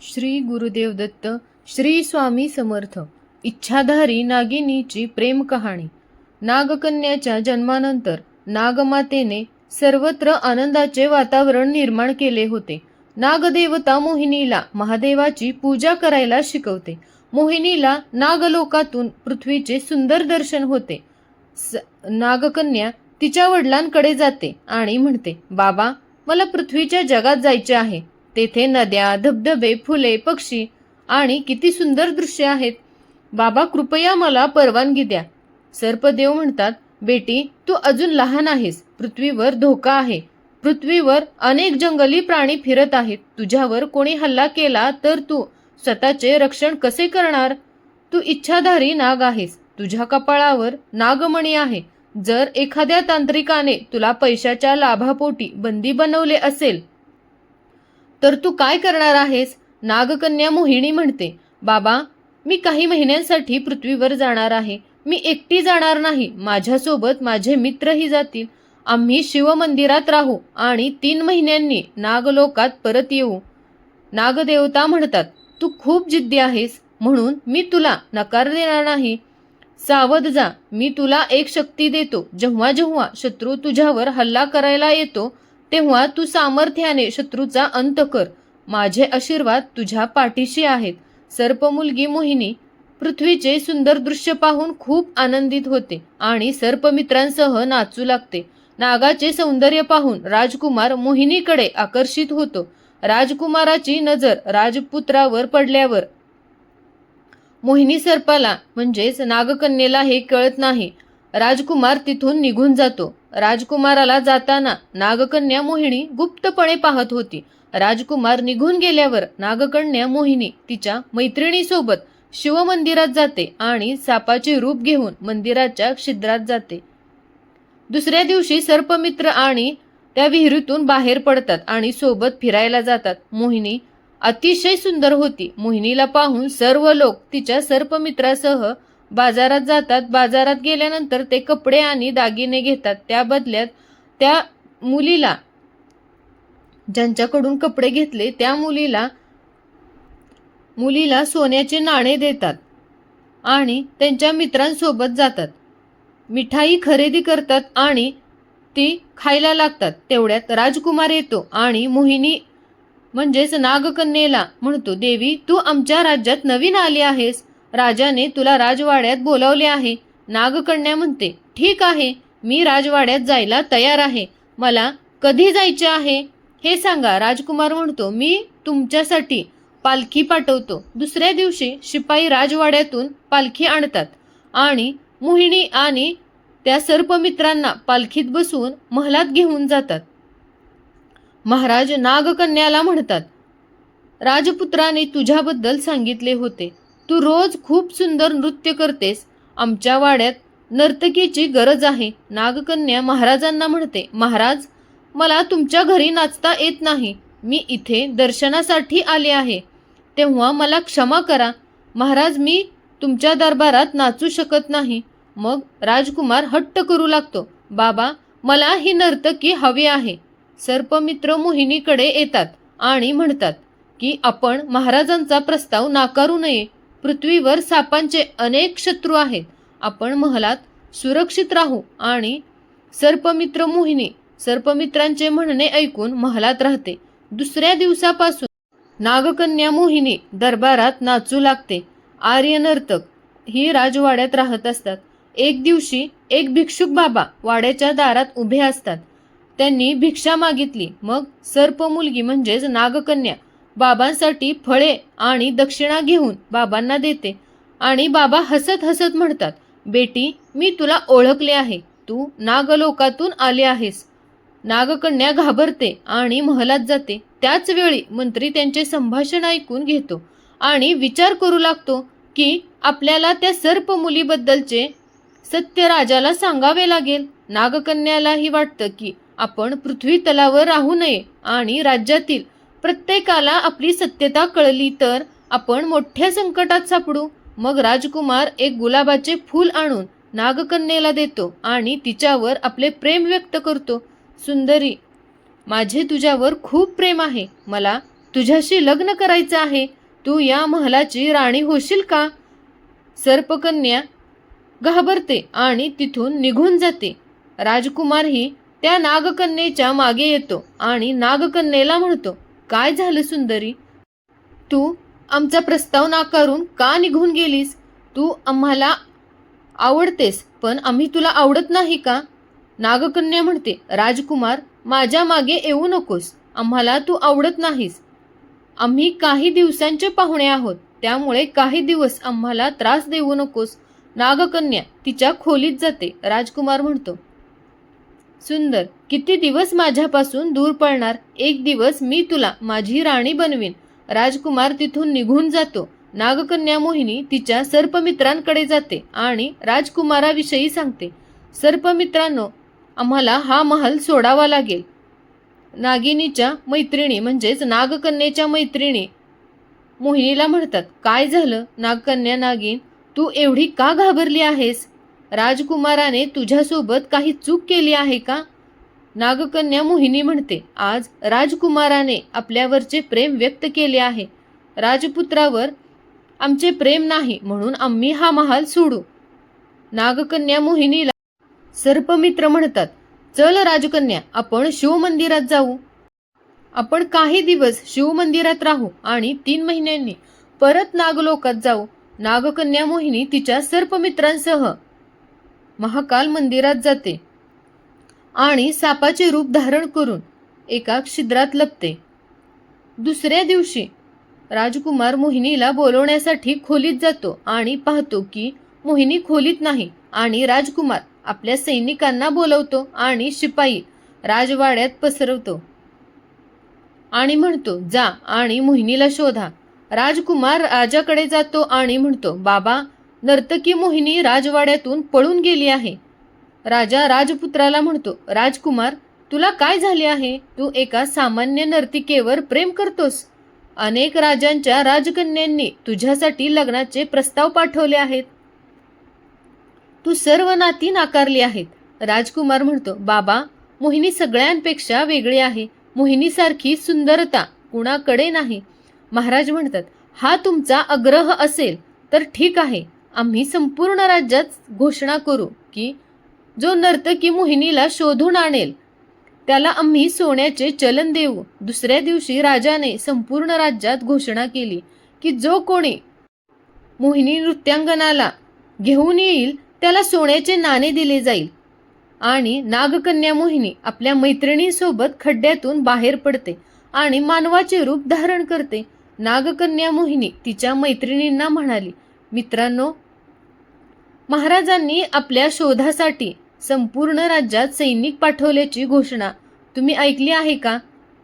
श्री गुरुदेव दत्त श्री स्वामी समर्थ. इच्छाधारी नागिनीची प्रेम कहाणी. नागकन्याच्या जन्मानंतर नागमातेने सर्वत्र आनंदाचे वातावरण निर्माण केले होते. नागदेवता मोहिनीला महादेवाची पूजा करायला शिकवते. मोहिनीला नागलोकातून पृथ्वीचे सुंदर दर्शन होते. स नागकन्या तिच्या वडिलांकडे जाते आणि म्हणते बाबा मला पृथ्वीच्या जगात जायचे आहे. तेथे नद्या धबधबे फुले पक्षी आणि किती सुंदर दृश्य आहेत. बाबा कृपया मला परवानगी द्या. सर्पदेव म्हणतात बेटी तू अजून लहान आहेस. पृथ्वीवर धोका आहे. पृथ्वीवर अनेक जंगली प्राणी फिरत आहेत. तुझ्यावर कोणी हल्ला केला तर तू स्वतःचे रक्षण कसे करणार? तू इच्छाधारी नाग आहेस. तुझ्या कपाळावर नागमणी आहे. जर एखाद्या तांत्रिकाने तुला पैशाच्या लाभापोटी बंदी बनवले असेल तर तू काय करणार आहेस? नागकन्या मोहिनी म्हणते बाबा मी काही महिन्यांसाठी पृथ्वीवर जाणार आहे. मी एकटी जाणार नाही. माझ्यासोबत माझे मित्रही जातील. आम्ही शिवमंदिरात राहू आणि तीन महिन्यांनी नागलोकात परत येऊ. नागदेवता म्हणतात तू खूप जिद्दी आहेस. म्हणून मी तुला नकार देणार नाही. सावध जा. मी तुला एक शक्ती देतो. जेव्हा जेव्हा शत्रू तुझ्यावर हल्ला करायला येतो तेव्हा तू सामर्थ्याने शत्रूचा अंत कर. माझे आशीर्वाद तुझ्या पाठीशी आहेत. सर्पमुलगी मोहिनी पृथ्वीचे सुंदर दृश्य पाहून खूप आनंदित होते आणि सर्पमित्रांसह नाचू लागते. नागाचे सौंदर्य पाहून राजकुमार मोहिनीकडे आकर्षित होतो. राजकुमाराची नजर राजपुत्रावर पडल्यावर मोहिनी सर्पाला म्हणजेच नागकन्येला हे कळत नाही. राजकुमार तिथून निघून जातो. राजकुमाराला जाताना नागकन्या मोहिनी गुप्तपणे पाहत होती. राजकुमार निघून गेल्यावर नागकन्या मोहिनी तिच्या मैत्रिणीसोबत शिवमंदिरात जाते आणि सापाचे रूप घेऊन मंदिराच्या छिद्रात जाते. दुसऱ्या दिवशी सर्पमित्र आणि त्या विहिरीतून बाहेर पडतात आणि सोबत फिरायला जातात. मोहिनी अतिशय सुंदर होती. मोहिनीला पाहून सर्व लोक तिच्या सर्पमित्रासह बाजारात जातात. बाजारात गेल्यानंतर ते कपडे आणि दागिने घेतात. त्या बदल्यात त्या मुलीला ज्यांच्याकडून कपडे घेतले त्या मुलीला मुलीला सोन्याचे नाणे देतात आणि त्यांच्या मित्रांसोबत जातात. मिठाई खरेदी करतात आणि ती खायला लागतात. तेवढ्यात राजकुमार येतो आणि मोहिनी म्हणजेच नागकन्येला म्हणतो देवी तू आमच्या राज्यात नवीन आली आहेस. राजाने तुला राजवाड्यात बोलावले आहे. नागकन्या म्हणते ठीक आहे मी राजवाड्यात जायला तयार आहे. मला कधी जायचे आहे? हे सांगा राजकुमार म्हणतो मी तुमच्यासाठी पालखी पाठवतो. दुसऱ्या दिवशी शिपाई राजवाड्यातून पालखी आणतात आणि मोहिनी आणि त्या सर्पमित्रांना पालखीत बसवून महलात घेऊन जातात. महाराज नागकन्याला म्हणतात. राजपुत्राने तुझ्याबद्दल सांगितले होते. तू रोज खूप सुंदर नृत्य करतेस. आमच्या वाड्यात नर्तकीची गरज आहे नागकन्या महाराजांना म्हणते महाराज मला तुमच्या घरी नाचता येत नाही. मी इथे दर्शनासाठी आले आहे. तेव्हा मला क्षमा करा. महाराज मी तुमच्या दरबारात नाचू शकत नाही. मग राजकुमार हट्ट करू लागतो बाबा मला ही नर्तकी हवी आहे. सर्पमित्र मोहिनीकडे येतात आणि म्हणतात की आपण महाराजांचा प्रस्ताव नाकारू नये. पृथ्वीवर सापांचे अनेक शत्रू आहेत. आपण महलात सुरक्षित राहू आणि सर्पमित्र मोहिनी सर्पमित्रांचे म्हणणे ऐकून महलात राहते. दुसऱ्या दिवसापासून नागकन्या मोहिनी दरबारात नाचू लागते. आर्य नर्तक ही राजवाड्यात राहत असतात. एक दिवशी एक भिक्षुक बाबा वाड्याच्या दारात उभे असतात. त्यांनी भिक्षा मागितली. मग सर्प मुलगी म्हणजेच नागकन्या बाबांसाठी फळे आणि दक्षिणा घेऊन बाबांना देते. आणि बाबा हसत हसत म्हणतात बेटी मी तुला ओळखले आहे. तू नागलोकातून आले आहेस. नागकन्या घाबरते आणि महलात जाते. त्याच वेळी मंत्री त्यांचे संभाषण ऐकून घेतो. आणि विचार करू लागतो की आपल्याला त्या सर्प मुलीबद्दलचे सत्य राजाला सांगावे लागेल. नागकन्यालाही वाटतं की आपण पृथ्वी तलावर राहू नये आणि राज्यातील प्रत्येकाला आपली सत्यता कळली तर आपण मोठ्या संकटात सापडू. मग राजकुमार एक गुलाबाचे फूल आणून नागकन्येला देतो आणि तिच्यावर आपले प्रेम व्यक्त करतो. सुंदरी माझे तुझ्यावर खूप प्रेम आहे. मला तुझ्याशी लग्न करायचं आहे. तू या महलाची राणी होशील का? सर्पकन्या घाबरते आणि तिथून निघून जाते. राजकुमारही त्या नागकन्येच्या मागे येतो आणि नागकन्येला म्हणतो काय झालं सुंदरी? तू आमचा प्रस्ताव नाकारून का निघून गेलीस? तू आम्हाला आवडतेस पण आम्ही तुला आवडत नाही का? नागकन्या म्हणते राजकुमार माझ्या मागे येऊ नकोस आम्हाला तू आवडत नाहीस. आम्ही काही दिवसांचे पाहुणे आहोत त्यामुळे काही दिवस आम्हाला त्रास देऊ नकोस. नागकन्या तिच्या खोलीत जाते राजकुमार म्हणतो. सुंदर किती दिवस माझ्यापासून दूर पळणार एक दिवस मी तुला माझी राणी बनवीन. राजकुमार तिथून निघून जातो. नागकन्या मोहिनी तिच्या सर्पमित्रांकडे जाते आणि राजकुमाराविषयी सांगते. सर्पमित्रांनो आम्हाला हा महल सोडावा लागेल. नागिनीच्या मैत्रिणी म्हणजेच नागकन्येच्या मैत्रिणी मोहिनीला म्हणतात काय झालं? नागकन्या नागिन तू एवढी का घाबरली आहेस? राजकुमाराने तुझ्यासोबत काही चूक केली आहे का? नागकन्या मोहिनी म्हणते आज राजकुमाराने आपल्यावरचे प्रेम व्यक्त केले आहे. राजपुत्रावर आमचे प्रेम नाही म्हणून आम्ही हा महाल सोडू. नागकन्या मोहिनीला सर्पमित्र म्हणतात चल राजकन्या आपण शिवमंदिरात जाऊ. आपण काही दिवस शिवमंदिरात राहू आणि तीन महिन्यांनी परत नागलोकात जाऊ. नागकन्या मोहिनी तिच्या सर्पमित्रांसह महाकाल मंदिरात जाते आणि सापाचे रूप धारण करून एका छिद्रात लपते. दुसऱ्या दिवशी राजकुमार मोहिनीला बोलवण्यासाठी खोलीत जातो आणि पाहतो की मोहिनी खोलीत नाही आणि राजकुमार आपल्या सैनिकांना बोलवतो आणि शिपाई राजवाड्यात पसरवतो. आणि म्हणतो जा आणि मोहिनीला शोधा. राजकुमार राजाकडे जातो आणि म्हणतो बाबा नर्तकी मोहिनी राजवाड्यातून पळून गेली आहे. राजा राजपुत्राला म्हणतो राजकुमार तुला काय झाले आहे? तू एका सामान्य नर्तिकेवर प्रेम करतोस. अनेक राजांच्या राजकन्यांनी तुझ्यासाठी लग्नाचे प्रस्ताव पाठवले आहेत. तू सर्व नाती नाकारली आहेत. राजकुमार म्हणतो बाबा मोहिनी सगळ्यांपेक्षा वेगळी आहे. मोहिनीसारखी सुंदरता कुणाकडे नाही. महाराज म्हणतात हा तुमचा आग्रह असेल तर ठीक आहे. आम्ही संपूर्ण राज्यात घोषणा करू की जो नर्तकी मोहिनीला शोधून आणेल त्याला आम्ही सोन्याचे चलन देऊ. दुसऱ्या दिवशी राजाने संपूर्ण राज्यात घोषणा केली की जो कोणी मोहिनी नृत्यांगनाला घेऊन येईल त्याला सोन्याचे नाणे दिले जाईल आणि नागकन्या मोहिनी आपल्या मैत्रिणींसोबत खड्ड्यातून बाहेर पडते आणि मानवाचे रूप धारण करते. नागकन्या मोहिनी तिच्या मैत्रिणींना म्हणाली मित्रांनो महाराजांनी आपल्या शोधासाठी संपूर्ण राज्यात सैनिक पाठवल्याची घोषणा. तुम्ही ऐकली आहे का?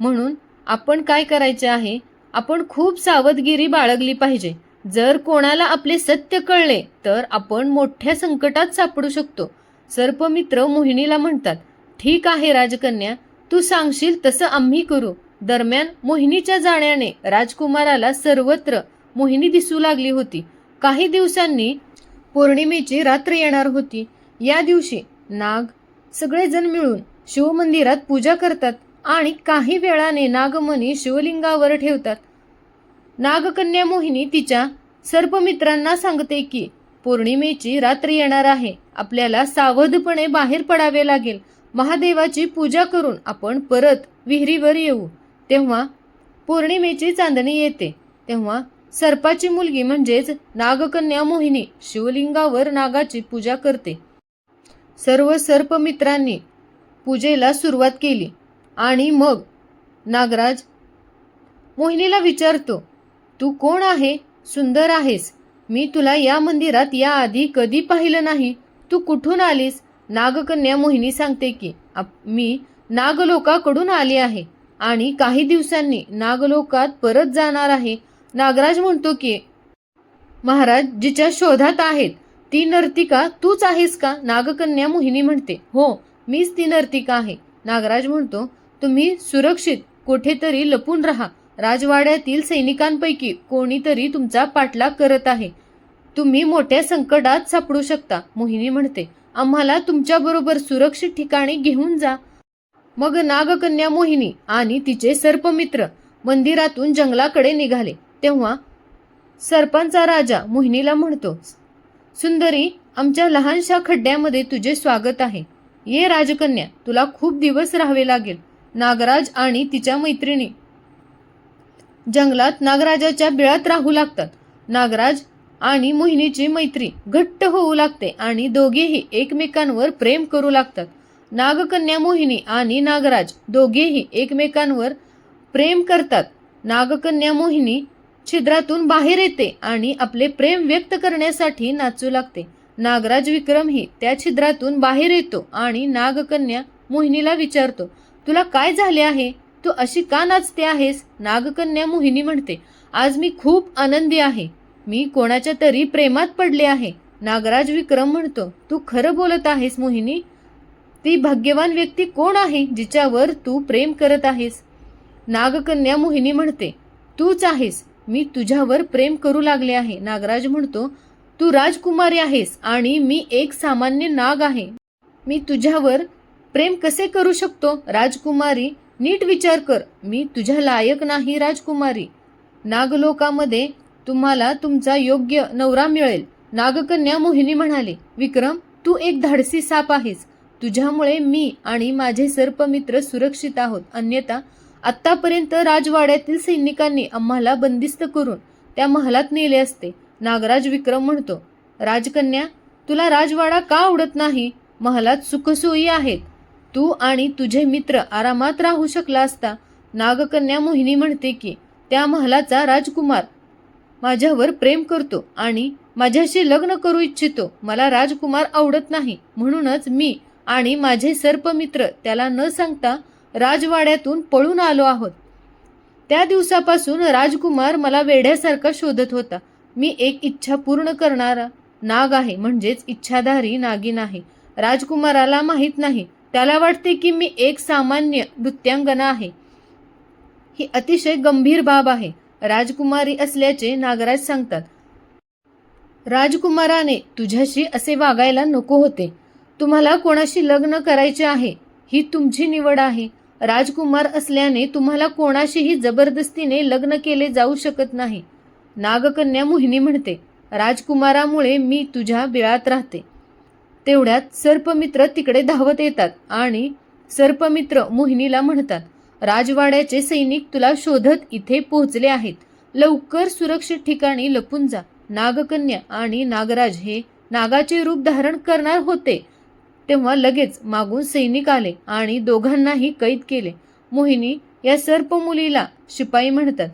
म्हणून आपण काय करायचे आहे? आपण खूप सावधगिरी बाळगली पाहिजे. जर कोणाला आपले सत्य कळले तर आपण मोठ्या संकटात सापडू शकतो. सर्पमित्र मोहिनीला म्हणतात ठीक आहे राजकन्या तू सांगशील तसं आम्ही करू. दरम्यान मोहिनीच्या जाण्याने राजकुमाराला सर्वत्र मोहिनी दिसू लागली होती. काही दिवसांनी पौर्णिमेची रात्र येणार होती. या दिवशी नाग सगळेजण मिळून शिवमंदिरात पूजा करतात आणि काही वेळाने नागमणी शिवलिंगावर ठेवतात. नागकन्या मोहिनी तिच्या सर्पमित्रांना सांगते की पौर्णिमेची रात्र येणार आहे. आपल्याला सावधपणे बाहेर पडावे लागेल. महादेवाची पूजा करून आपण परत विहिरीवर येऊ. तेव्हा पौर्णिमेची चांदणी येते. तेव्हा सर्पाची मुलगी म्हणजेच नागकन्या मोहिनी शिवलिंगावर नागाची पूजा करते. सर्व सर्प मित्रांनी पूजेला सुरुवात केली आणि मग नागराज मोहिनीला विचारतो तू कोण आहे? सुंदर आहेस. मी तुला या मंदिरात याआधी कधी पाहिलं नाही. तू कुठून आलीस? नागकन्या मोहिनी सांगते की आप- मी नागलोकाकडून आली आहे आणि काही दिवसांनी नागलोकात परत जाणार आहे. नागराज म्हणतो की महाराज जिच्या शोधात आहेत ती नर्तिका तूच आहेस का? नागकन्या मोहिनी म्हणते हो मीच ती नर्तिका आहे. नागराज म्हणतो तुम्ही सुरक्षित कुठेतरी लपून राहा. राजवाड्यातील सैनिकांपैकी कोणीतरी तुमचा पाठलाग करत आहे. तुम्ही मोठ्या संकटात सापडू शकता. मोहिनी म्हणते आम्हाला तुमच्याबरोबर सुरक्षित ठिकाणी घेऊन जा. मग नागकन्या मोहिनी आणि तिचे सर्पमित्र मंदिरातून जंगलाकडे निघाले. तेव्हा सरपंचा राजा मोहिनीला म्हणतो सुंदरी आमच्या लहानशा खड्ड्यामध्ये तुझे स्वागत आहे. ये राजकन्या तुला खूप दिवस राहावे लागेल. नागराज आणि तिच्या मैत्रिणी जंगलात नागराजाच्या बिळात राहू लागतात. नागराज आणि मोहिनीची मैत्री घट्ट होऊ लागते आणि दोघेही एकमेकांवर प्रेम करू लागतात. नागकन्या मोहिनी आणि नागराज दोघेही एकमेकांवर प्रेम करतात. नागकन्या मोहिनी छिद्रातून बाहेर येते आणि आपले प्रेम व्यक्त करण्यासाठी नाचू लागते. नागराज विक्रमही त्या छिद्रातून बाहेर येतो आणि नागकन्या मोहिनीला विचारतो तुला काय झाले आहे? तू अशी का नाचते आहेस? नागकन्या मोहिनी म्हणते आज मी खूप आनंदी आहे. मी कोणाच्या तरी प्रेमात पडले आहे. नागराज विक्रम म्हणतो तू खरं बोलत आहेस मोहिनी? ती भाग्यवान व्यक्ती कोण आहे जिच्यावर तू प्रेम करत आहेस? नागकन्या मोहिनी म्हणते तूच आहेस. मी तुझ्यावर प्रेम करू लागले आहे. नागराज म्हणतो तू राजकुमारी आहेस आणि मी एक सामान्य नाग आहे. मी तुझ्यावर प्रेम कसे करू शकतो? राजकुमारी नीट विचार कर. मी तुझ्या लायक नाही राजकुमारी. नागलोकामध्ये तुम्हाला तुमचा योग्य नवरा मिळेल. नागकन्या मोहिनी म्हणाले विक्रम तू एक धाडसी साप आहेस. तुझ्यामुळे मी आणि माझे सर्पमित्र सुरक्षित आहोत. अन्यथा आत्तापर्यंत राजवाड्यातील सैनिकांनी आम्हाला बंदिस्त करून त्या महालात नेले असते. नागराज विक्रम म्हणतो राजकन्या तुला राजवाडा का आवडत नाही? महालात सुखसोयी आहेत. तू आणि तुझे मित्र आरामात राहू शकला असता. नागकन्या मोहिनी म्हणते की त्या महालाचा राजकुमार माझ्यावर प्रेम करतो आणि माझ्याशी लग्न करू इच्छितो. मला राजकुमार आवडत नाही. म्हणूनच मी आणि माझे सर्पमित्र त्याला न सांगता राजवाड्यातून पळून आलो आहोत. त्या दिवसापासून राजकुमार मला वेढ्यासारखा शोधत होता. मी एक इच्छा पूर्ण करणारा नाग आहे म्हणजेच इच्छाधारी नागिन आहे राजकुमाराला माहीत नाही. त्याला वाटते की मी एक सामान्य नृत्यांगना आहे. ही अतिशय गंभीर बाब आहे राजकुमारी असल्याचे नागराज सांगतात. राजकुमाराने तुझ्याशी असे वागायला नको होते. तुम्हाला कोणाशी लग्न करायचे आहे ही तुमची निवड आहे. राजकुमार असल्याने तुम्हाला कोणाशीही जबरदस्तीने लग्न केले जाऊ शकत नाही. नागकन्या मोहिनी म्हणते राजकुमारामुळे मी तुझ्या बिळात राहते. तेवढ्यात सर्पमित्र तिकडे धावत येतात आणि सर्पमित्र मोहिनीला म्हणतात राजवाड्याचे सैनिक तुला शोधत इथे पोहोचले आहेत. लवकर सुरक्षित ठिकाणी लपून जा. नागकन्या आणि नागराज हे नागाचे रूप धारण करणार होते. तेव्हा लगेच मागून सैनिक आले आणि दोघांनाही कैद केले. मोहिनी या सर्प मुलीला शिपाई म्हणतात.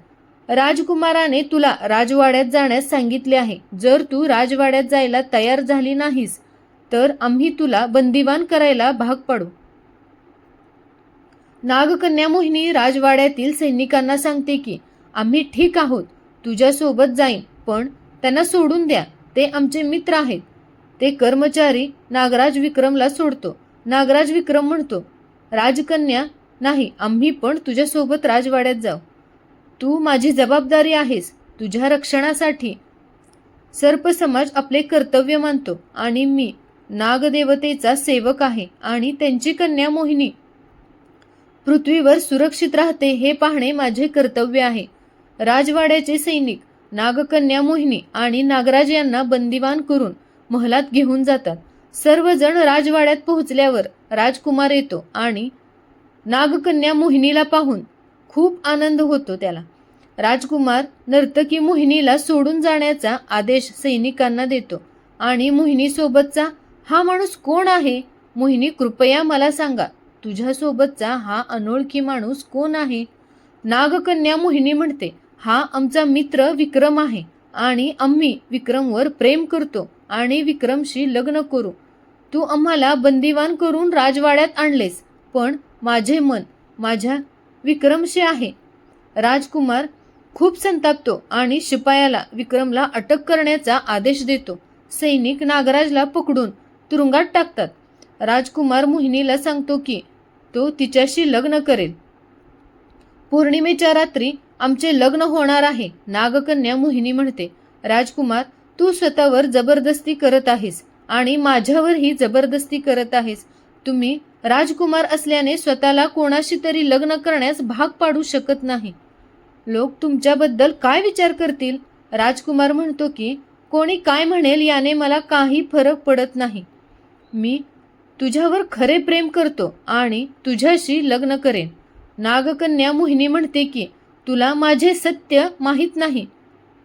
राजकुमाराने तुला राजवाड्यात जाण्यास सांगितले आहे. जर तू राजवाड्यात जायला तयार झाली नाहीस तर आम्ही तुला बंदिवान करायला भाग पाडू. नागकन्या मोहिनी राजवाड्यातील सैनिकांना सांगते की आम्ही ठीक आहोत. तुझ्यासोबत जाईन पण त्यांना सोडून द्या. ते आमचे मित्र आहेत. ते कर्मचारी नागराज विक्रमला सोडतो. नागराज विक्रम म्हणतो राजकन्या नाही आम्ही पण तुझ्यासोबत राजवाड्यात जाऊ. तू माझी जबाबदारी आहेस तुझ्या रक्षणासाठी. सर्प समाज आपले कर्तव्य मानतो आणि मी नागदेवतेचा सेवक आहे आणि त्यांची कन्या मोहिनी. पृथ्वीवर सुरक्षित राहते हे पाहणे माझे कर्तव्य आहे. राजवाड्याचे सैनिक नागकन्या मोहिनी आणि नागराज यांना बंदिवान करून महलात घेऊन जातात. सर्वजण राजवाड्यात पोहोचल्यावर राजकुमार येतो आणि नागकन्या मोहिनीला पाहून खूप आनंद होतो त्याला. राजकुमार नर्तकी मोहिनीला सोडून जाण्याचा आदेश सैनिकांना देतो आणि मोहिनीसोबतचा हा माणूस कोण आहे? मोहिनी कृपया मला सांगा तुझ्यासोबतचा हा अनोळखी माणूस कोण आहे? नागकन्या मोहिनी म्हणते हा आमचा मित्र विक्रम आहे आणि आम्ही विक्रमवर प्रेम करतो. आणि विक्रमशी लग्न करू. तू आम्हाला बंदिवान करून राजवाड्यात आणलेस पण माझे मन माझ्या विक्रमशी आहे. राजकुमार खूप संतापतो आणि शिपायाला विक्रमला अटक करण्याचा आदेश देतो. सैनिक नागराजला पकडून तुरुंगात टाकतात. राजकुमार मोहिनीला सांगतो की तो तिच्याशी लग्न करेल. पौर्णिमेच्या रात्री आमचे लग्न होणार आहे नागकन्या मोहिनी म्हणते. राजकुमार तू स्वतःवर जबरदस्ती करत आहेस आणि माझ्यावरही जबरदस्ती करत आहेस. तुम्ही राजकुमार असल्याने स्वतःला कोणाशी तरी लग्न करण्यास भाग पाडू शकत नाही. लोक तुमच्याबद्दल काय विचार करतील? राजकुमार म्हणतो की कोणी काय म्हणेल याने मला काही फरक पडत नाही. मी तुझ्यावर खरे प्रेम करतो आणि तुझ्याशी लग्न करेन. नागकन्या मोहिनी म्हणते की तुला माझे सत्य माहीत नाही.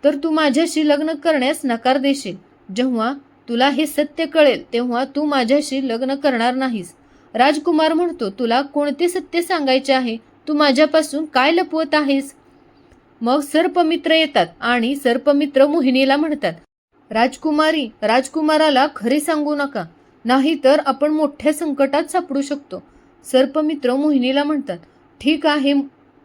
तर तू माझ्याशी लग्न करण्यास नकार देशील. जेव्हा तुला हे सत्य कळेल तेव्हा तू माझ्याशी लग्न करणार नाहीस. राजकुमार म्हणतो तुला कोणते सत्य सांगायचे आहे? तू माझ्यापासून काय लपवत आहेस? मग सर्पमित्र येतात आणि सर्पमित्र मोहिनीला म्हणतात राजकुमारी राजकुमाराला खरे सांगू नका. नाहीतर आपण मोठ्या संकटात सापडू शकतो. सर्पमित्र मोहिनीला म्हणतात ठीक आहे.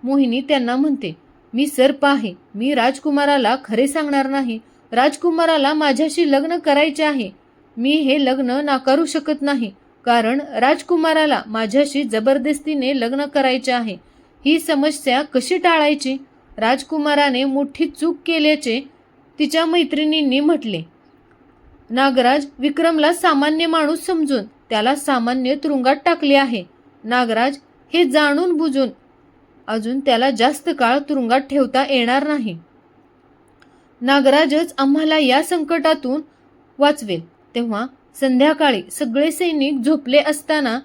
मोहिनी त्यांना म्हणते मी सर्प आहे. मी राजकुमाराला खरे सांगणार नाही. राजकुमाराला माझ्याशी लग्न करायचे आहे. मी हे लग्न नाकारू शकत नाही. कारण राजकुमाराला माझ्याशी जबरदस्तीने लग्न करायचे आहे. ही समस्या कशी टाळायची? राजकुमाराने मोठी चूक केल्याचे तिच्या मैत्रिणींनी म्हटले. नागराज विक्रमला सामान्य माणूस समजून त्याला सामान्य तुरुंगात टाकले आहे. नागराज हे जाणून बुजून अजून त्याला जास्त काळ तुरुंगात ठेवता येणार नाही. नागराजच आम्हाला या संकटातून वाचवेल. तेव्हा संध्याकाळी सगळे सैनिक झोपले असताना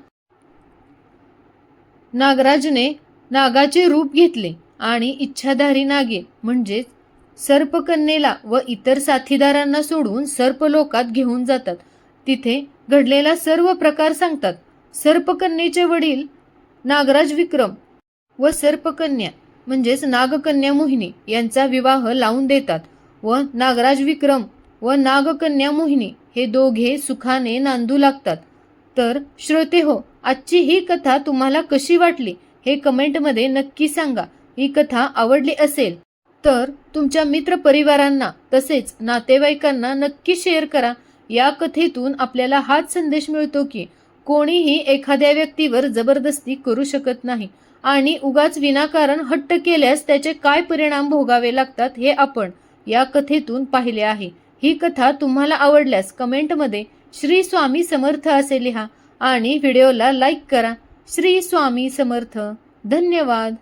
नागराजने नागाचे रूप घेतले आणि इच्छाधारी नागे म्हणजेच सर्पकन्येला व इतर साथीदारांना सोडून सर्पलोकात घेऊन जातात. तिथे घडलेला सर्व प्रकार सांगतात. सर्पकन्येचे वडील नागराज विक्रम व सर्पकन्या म्हणजेच नागकन्या मोहिनी यांचा विवाह लावून देतात. व नागराज विक्रम व नागकन्या मोहिनी हे दोघे सुखाने नांदू लागतात. तर श्रोते हो आजची ही कथा तुम्हाला कशी वाटली हे कमेंटमध्ये नक्की सांगा. ही कथा आवडली असेल तर तुमच्या मित्रपरिवारांना तसेच नातेवाईकांना नक्की शेअर करा. या कथेतून आपल्याला हाच संदेश मिळतो की कोणीही एखाद्या व्यक्तीवर जबरदस्ती करू शकत नाही. आणि उगाच विनाकारण हट्ट केल्यास त्याचे काय परिणाम भोगावे लागतात हे आपण या कथेतून पाहिले आहे. ही कथा तुम्हाला आवडल्यास कमेंटमध्ये श्री स्वामी समर्थ असे लिहा आणि व्हिडिओला लाईक करा. श्री स्वामी समर्थ. धन्यवाद.